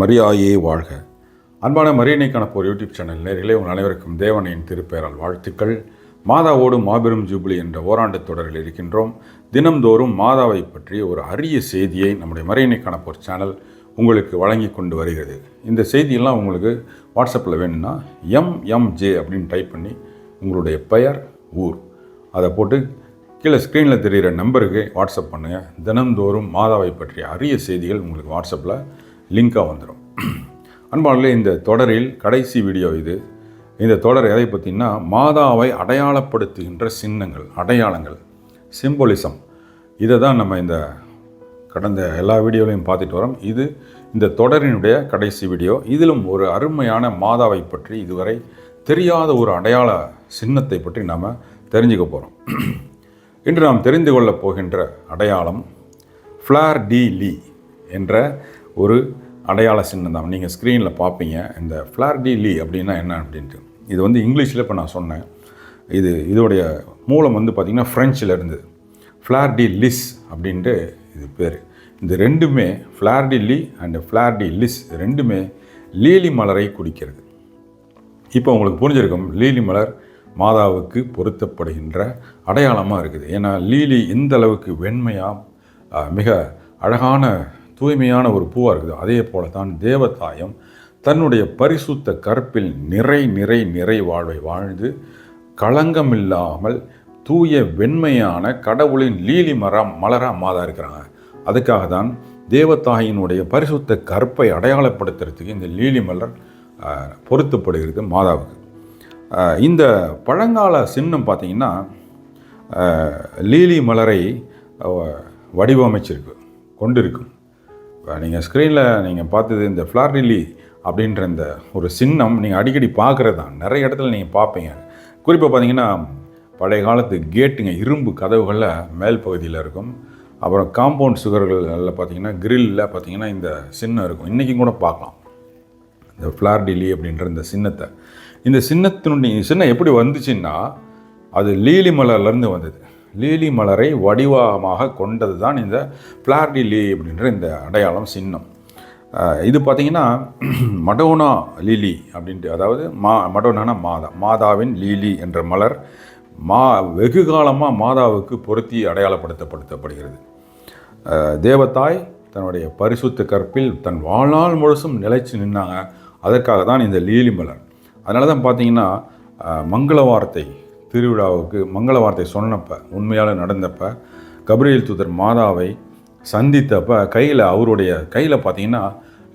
மரியாயே வாழ்க. அன்பான மரியனைக்கான போர் யூடியூப் சேனல் நேரிலே உங்கள் அனைவருக்கும் தேவனையின் திருப்பெயரால் வாழ்த்துக்கள். மாதாவோடு மாபெரும் ஜூபிலி என்ற ஓராண்டு தொடரில் இருக்கின்றோம். தினம்தோறும் மாதாவை பற்றிய ஒரு அரிய செய்தியை நம்முடைய மரியனைக்கான போர் சேனல் உங்களுக்கு வழங்கி கொண்டு வருகிறது. இந்த செய்தியெல்லாம் உங்களுக்கு வாட்ஸ்அப்பில் வேணும்னா எம்எம்ஜே அப்படின்னு டைப் பண்ணி உங்களுடைய பெயர் ஊர். அதை போட்டு கீழே ஸ்க்ரீனில் தெரிகிற நம்பருக்கு வாட்ஸ்அப் பண்ணுங்கள் தினம்தோறும் மாதாவை பற்றிய அரிய செய்திகள் உங்களுக்கு வாட்ஸ்அப்பில் லிங்காக வந்துடும் அன்பாளர்களே இந்த தொடரில் கடைசி வீடியோ இது. இந்த தொடர் எதை பற்றினா மாதாவை அடையாளப்படுத்துகின்ற சின்னங்கள் அடையாளங்கள் சிம்பொலிசம் இதை தான் நம்ம இந்த கடந்த எல்லா வீடியோலையும் பார்த்துட்டு வரோம். இது இந்த தொடரினுடைய கடைசி வீடியோ இதிலும் ஒரு அருமையான மாதாவை பற்றி இதுவரை தெரியாத ஒரு அடையாள சின்னத்தை பற்றி நாம் தெரிஞ்சுக்க போகிறோம் இன்று நாம் தெரிந்து கொள்ளப் போகின்ற அடையாளம் ஃப்ளார் டி லீ என்ற ஒரு அடையாள சின்னம் தான் நீங்கள் ஸ்க்ரீனில் பார்ப்பீங்க இந்த ஃப்ளார் டி லீ அப்படின்னா என்ன அப்படின்ட்டு. இது வந்து இங்கிலீஷில் இப்போ நான் சொன்னேன். இது இதோடைய மூலம் வந்து பார்த்திங்கன்னா ஃப்ரெஞ்சில் இருந்தது ஃப்ளார் டி லிஸ் அப்படின்ட்டு இது பேர். இந்த ரெண்டுமே ஃப்ளார் டி லீ அண்ட் ஃப்ளார் டி லிஸ் ரெண்டுமே லீலி மலரை குடிக்கிறது இப்போ உங்களுக்கு புரிஞ்சிருக்கும் லீலி மலர் மாதாவுக்கு பொருத்தப்படுகின்ற அடையாளமாக இருக்குது. ஏன்னா லீலி இந்த அளவுக்கு வெண்மையாக மிக அழகான தூய்மையான ஒரு பூவாக இருக்குது. அதே போல தான் தேவதாயம் தன்னுடைய பரிசுத்த கற்பில் நிறை நிறை நிறை வாழ்வை வாழ்ந்து களங்கமில்லாமல் தூய வெண்மையான கடவுளின் லீலி மரம் மலராக மாதா இருக்கிறாங்க. அதுக்காக தான் தேவத்தாயினுடைய பரிசுத்த கற்பை அடையாளப்படுத்துறதுக்கு இந்த லீலி மலர் பொருத்தப்படுகிறது மாதாவுக்கு. இந்த பழங்கால சின்னம் பார்த்தீங்கன்னா லீலி மலரை வடிவமைச்சிருக்கு கொண்டிருக்கும் நீங்கள் ஸ்க்ரீனில் நீங்கள் பார்த்தது இந்த ஃப்ளார் லில்லி அப்படின்ற இந்த ஒரு சின்னம் நீங்கள் அடிக்கடி பார்க்குறது தான். நிறைய இடத்துல நீங்கள் பார்ப்பீங்க. குறிப்பாக பார்த்தீங்கன்னா பழைய காலத்து கேட்டுங்க இரும்பு கதவுகளில் மேல் பகுதியில் இருக்கும். அப்புறம் காம்பவுண்ட் சுகர்களில் பார்த்தீங்கன்னா கிரில்லில் பார்த்தீங்கன்னா இந்த சின்னம் இருக்கும். இன்றைக்கும் கூட பார்க்கலாம். இந்த ஃப்ளார் டிலி அப்படின்ற இந்த சின்னத்தை. இந்த சின்னத்தினுடைய சின்னம் எப்படி வந்துச்சுன்னா அது லீலி மலர்லேருந்து வந்தது. லீலி மலரை வடிவமாக கொண்டது தான் இந்த பிளார்டி லீ அப்படின்ற இந்த அடையாளம் சின்னம். இது பார்த்திங்கன்னா மடோனா லீலி அப்படின்ட்டு அதாவது மா மடோனானா மாதா மாதாவின் லீலி என்ற மலர் மா வெகு காலமாக மாதாவுக்கு பொருத்தி அடையாளப்படுத்தப்படுத்தப்படுகிறது. தேவதாய் தன்னுடைய பரிசுத்த கற்பில் தன் வாழ்நாள் முழுசும் நிலைச்சு நின்னாங்க. அதற்காக தான் இந்த லீலி மலர். அதனால தான் பார்த்திங்கன்னா மங்கள வார்த்தை திருவிழாவுக்கு மங்கள வார்த்தை சொன்னப்போ உண்மையால் நடந்தப்போ கபிரியல் தூதர் மாதாவை சந்தித்தப்போ கையில் அவருடைய கையில் பார்த்தீங்கன்னா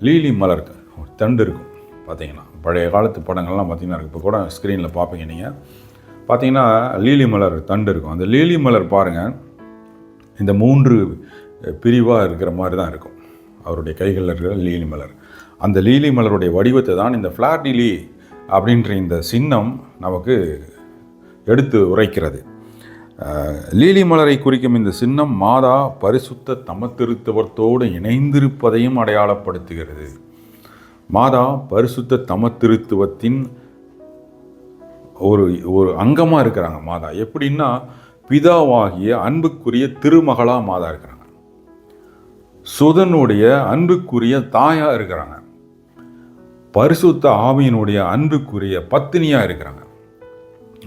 லீலி மலர் தண்டு இருக்கும் பார்த்தீங்கன்னா பழைய காலத்து படங்கள்லாம் பார்த்தீங்கன்னா இப்போ கூட ஸ்க்ரீனில் பார்ப்பீங்க நீங்கள் பார்த்தீங்கன்னா லீலி மலர் தண்டு இருக்கும். அந்த லீலி மலர் பாருங்கள் இந்த மூன்று பிரிவாக இருக்கிற மாதிரி தான் இருக்கும். அவருடைய கைகளில் இருக்கிற லீலி மலர். அந்த லீலி மலருடைய வடிவத்தை தான் இந்த ஃப்ளாட் டிலி அப்படின்ற இந்த சின்னம் நமக்கு எடுத்து உரைக்கிறது. லீலி மலரை குறிக்கும் இந்த சின்னம் மாதா பரிசுத்த தமத்திருத்தவத்தோடு இணைந்திருப்பதையும் அடையாளப்படுத்துகிறது. மாதா பரிசுத்த தமத்திருத்துவத்தின் ஒரு ஒரு அங்கமாக இருக்கிறாங்க மாதா. எப்படின்னா பிதாவாகிய அன்புக்குரிய திருமகளாக மாதா இருக்கிறாங்க. சுதனுடைய அன்புக்குரிய தாயாக இருக்கிறாங்க. பரிசுத்த ஆவியினுடைய அன்புக்குரிய பத்தினியாக இருக்கிறாங்க.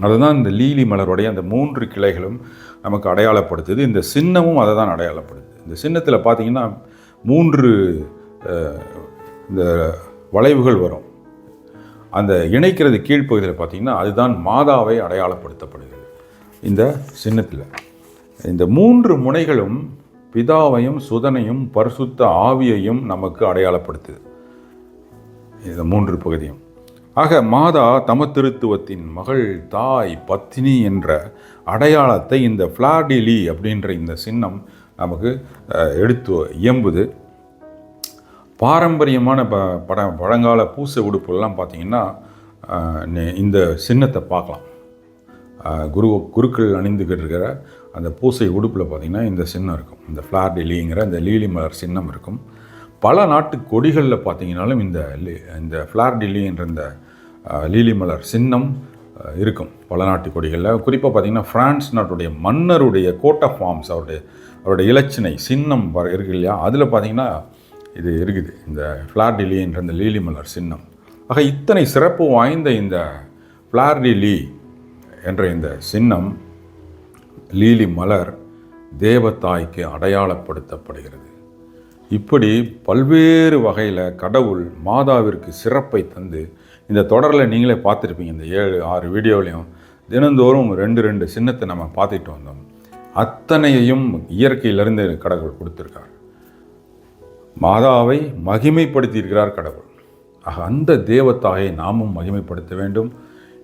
அதுதான் இந்த லீலி மலருடைய அந்த மூன்று கிளைகளும் நமக்கு அடையாளப்படுத்துது. இந்த சின்னமும் அதை தான் அடையாளப்படுது. இந்த சின்னத்தில் பார்த்தீங்கன்னா மூன்று இந்த வளைவுகள் வரும். அந்த இணைக்கிறது கீழ்ப்பகுதியில் பார்த்தீங்கன்னா அதுதான் மாதாவை அடையாளப்படுத்தப்படுகிறது. இந்த சின்னத்தில். இந்த மூன்று முனைகளும் பிதாவையும் சுதனையும் பரிசுத்த ஆவியையும் நமக்கு அடையாளப்படுத்துது. இந்த மூன்று பகுதியும். ஆக மாதா தமத்திருத்துவத்தின் மகள் தாய் பத்தினி என்ற அடையாளத்தை இந்த ஃப்ளாடிலி அப்படின்ற இந்த சின்னம் நமக்கு எடுத்து இயம்புது. பாரம்பரியமான ப பட பழங்கால பூசை உடுப்புலாம் பார்த்தீங்கன்னா நெ- இந்த சின்னத்தை பார்க்கலாம். குரு குருக்கள் அணிந்துக்கிட்டு இருக்கிற அந்த பூசை உடுப்பில் பார்த்திங்கன்னா இந்த சின்னம் இருக்கும். இந்த ஃப்ளார் லீலிங்கிற இந்த லீலி மலர் சின்னம் இருக்கும். பல நாட்டு கொடிகளில் பார்த்தீங்கன்னாலும் இந்த லி- இந்த ஃப்ளார் என்ற இந்த லீலி மலர் சின்னம் இருக்கும் பல நாட்டு கொடிகளில். குறிப்பாக பார்த்தீங்கன்னா ஃப்ரான்ஸ் நாட்டுடைய மன்னருடைய கோட் ஆஃப் ஃபார்ம்ஸ் அவருடைய அவருடைய இலச்சினை சின்னம் வர- இருக்கு இல்லையா? அதில் பார்த்தீங்கன்னா இது இருக்குது. இந்த ஃப்ளார் என்ற இந்த லீலி மலர் சின்னம். ஆக இத்தனை சிறப்பு வாய்ந்த இந்த ஃப்ளார்டிலி என்ற இந்த சின்னம் லீலி மலர் தேவதாய்க்கு அடையாளப்படுத்தப்படுகிறது. இப்படி பல்வேறு வகையில் கடவுள் மாதாவிற்கு சிறப்பை தந்து இந்த தொடரில் நீங்களே பார்த்துருப்பீங்க. இந்த ஏழு ஆறு வீடியோவிலையும் தினந்தோறும் ரெண்டு ரெண்டு சின்னத்தை நம்ம பார்த்துட்டு வந்தோம். அத்தனையையும் இயற்கையிலிருந்து கடவுள் கொடுத்துருக்கார். மாதாவை மகிமைப்படுத்தியிருக்கிறார் கடவுள். ஆக அந்த தேவத்தாயை நாமும் மகிமைப்படுத்த வேண்டும்.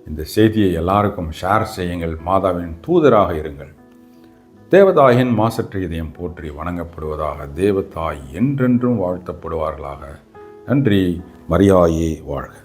இந்த செய்தியை எல்லாருக்கும் ஷேர் செய்யுங்கள். மாதாவின் தூதராக இருங்கள். தேவதாயின் மாசற்ற இதயம் போற்றி வணங்கப்படுவதாக தேவதாய் என்றென்றும் வாழ்த்தப்படுவார்களாக. நன்றி. மரியாயே வாழ்க.